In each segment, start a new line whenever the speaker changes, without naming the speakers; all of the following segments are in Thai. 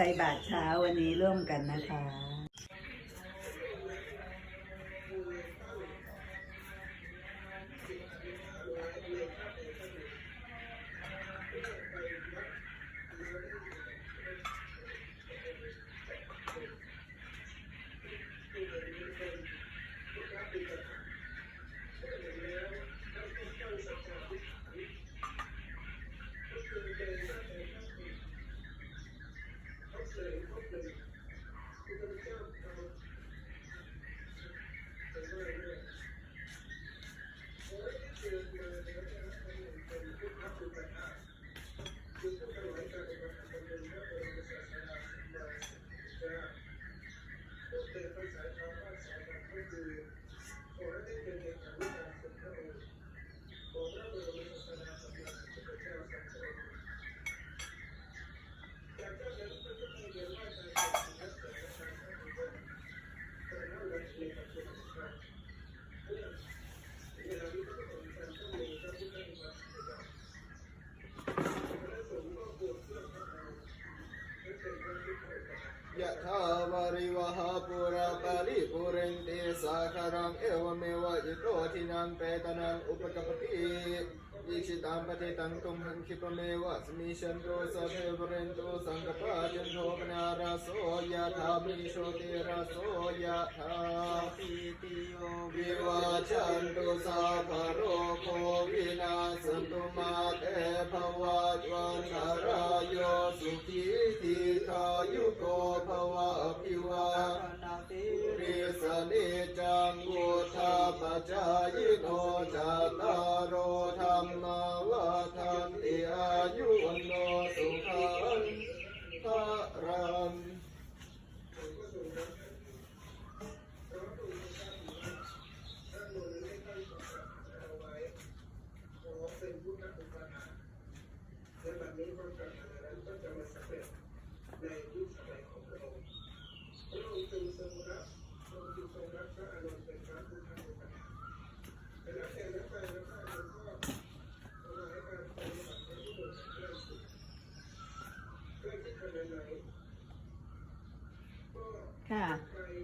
ใส่บาตรเช้าวันนี้ร่วมกันนะคะ
วาริวหาปุราปาริปุเรนติสาคารังเอวเมวะอิโตทินังเปตนังอุปกปติอิชิตังปฏิตังตุมหังคิปเมวะสมิชันโตสัพเพปุเรนโตสังกปะจันโทปนาราโสยะถามิโชติราโสยะถาปิติโยวิวาจันโตสาภโรโควินาสตุมาเตภวัตวันตรายโยสุขีทีขายุโก จายโนจัตตารโอธรรมวาทันติอายุวันโนสุขังพรัง
ค่ะ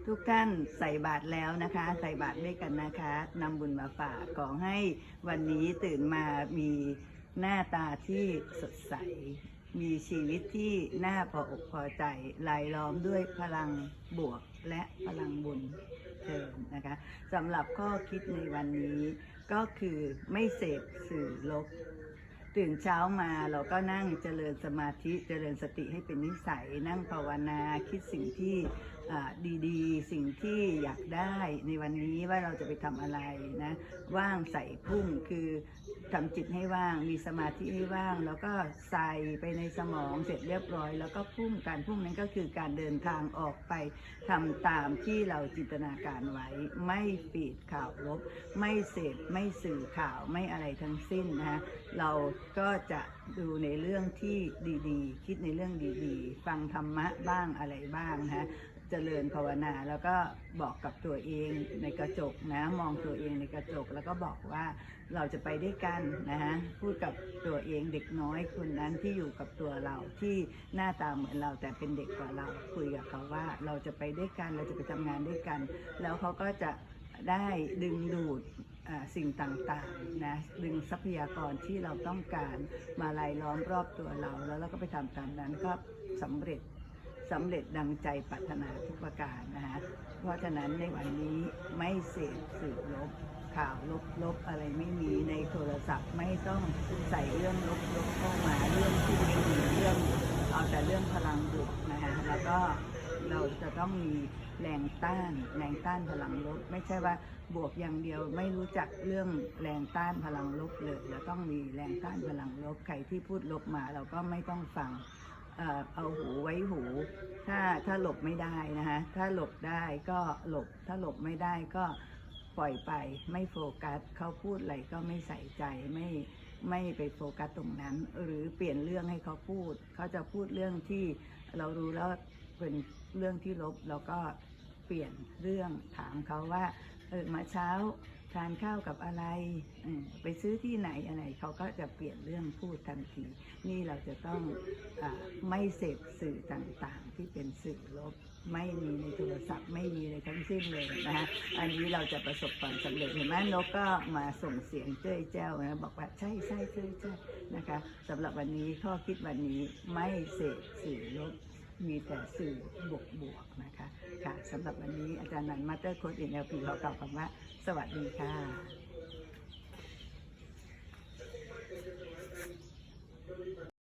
ทุกท่านใส่บาตรแล้วนะคะ ใส่บาตรด้วยกันนะคะนำบุญมาฝากขอให้วันนี้ตื่นมามีหน้าตาที่สดใส มีชีวิตที่น่าพออกพอใจลายล้อมด้วยพลังบวกและพลังบุญเชิญนะคะสำหรับข้อคิดในวันนี้ก็คือไม่เสพสื่อลบตื่นเช้ามาเราก็นั่งเจริญสมาธิเจริญสติให้เป็นนิสัย นั่งภาวนาคิดสิ่งที่ ดีๆ สิ่งที่อยากได้ในวันนี้ว่าเราจะไปทำอะไรนะ ว่างใส่พุ่งคือทำจิตให้ว่างมีสมาธิให้ว่าง แล้วก็ใส่ไปในสมองเสร็จเรียบร้อย แล้วก็พุ่งการพุ่งนั้นก็คือการเดินทางออกไปทำตามที่เราจินตนาการไว้ ไม่ฟีดข่าวลบ ไม่เสพไม่สื่อข่าวไม่อะไรทั้งสิ้นนะคะเราก็จะดูในเรื่องที่ดีๆ คิดในเรื่องดีๆ ฟังธรรมะบ้างอะไรบ้างนะ เจริญภาวนา แล้วก็บอกกับตัวเองในกระจกนะ มองตัวเองในกระจก แล้วก็บอกว่าเราจะไปด้วยกันนะฮะพูดกับตัวเองเด็กน้อยคนนั้นที่อยู่กับตัวเราที่หน้าตาเหมือนเราแต่เป็นเด็กกว่าเราคุยกับเขาว่าเราจะไปด้วยกันเราจะไปทำงานด้วยกัน แล้วเขาก็จะได้ดึงดูดสิ่งต่างๆนะดึงทรัพยากรที่เราต้องการมาลายล้อมรอบตัวเรา แล้วเราก็ไปทำตามนั้นก็สำเร็จ สำเร็จดังใจปรารถนาทุกประการนะคะเพราะฉะนั้นในวันนี้ไม่เสพสื่อลบข่าวลบๆอะไรไม่มีในโทรศัพท์ไม่ต้องใส่เรื่องลบๆเข้ามาเรื่องที่ไม่ดีเรื่องเอาแต่เรื่องพลังบวกนะคะแล้วก็เราจะต้องมีแรงต้านแรงต้านพลังลบ ไม่ใช่ว่าบวกอย่างเดียวไม่รู้จักเรื่องแรงต้านพลังลบเลยเราต้องมีแรงต้านพลังลบใครที่พูดลบมาเราก็ไม่ต้องฟัง เอาหูไว้หู ถ้าถ้าหลบไม่ได้นะคะถ้าหลบได้ก็หลบถ้าหลบไม่ได้ก็ปล่อยไปไม่โฟกัสเขาพูดอะไรก็ไม่ใส่ใจไม่ไม่ไปโฟกัสตรงนั้น หรือเปลี่ยนเรื่องให้เขาพูด เขาจะพูดเรื่องที่เรารู้แล้วเป็นเรื่องที่ลบเราก็เปลี่ยนเรื่องถามเขาว่าเออมาเช้า ทานข้าวกับอะไรไปซื้อที่ไหนอะไรเขาก็จะเปลี่ยนเรื่องพูดทันที นี่เราจะต้องอไม่เสพสื่อต่างๆ ที่เป็นสื่อลบไม่มีในโทรศัพท์ไม่มีเลยทั้งสิ้นเลยนะคะอันนี้เราจะประสบความสำเร็จเห็นไหมนกก็มาส่งเสียงเจ้ยแจ้วนะบอกว่าใช่ใช่ใช่ใช่นะคะสำหรับวันนี้ข้อคิดวันนี้ไม่เสพสื่อลบมีแต่สื่อบวกบวกๆนะคะค่ะ สำหรับวันนี้อาจารย์นันมาสเตอร์โค้ดอินเอลพีขอกล่าวคำว่า สวัสดีค่ะ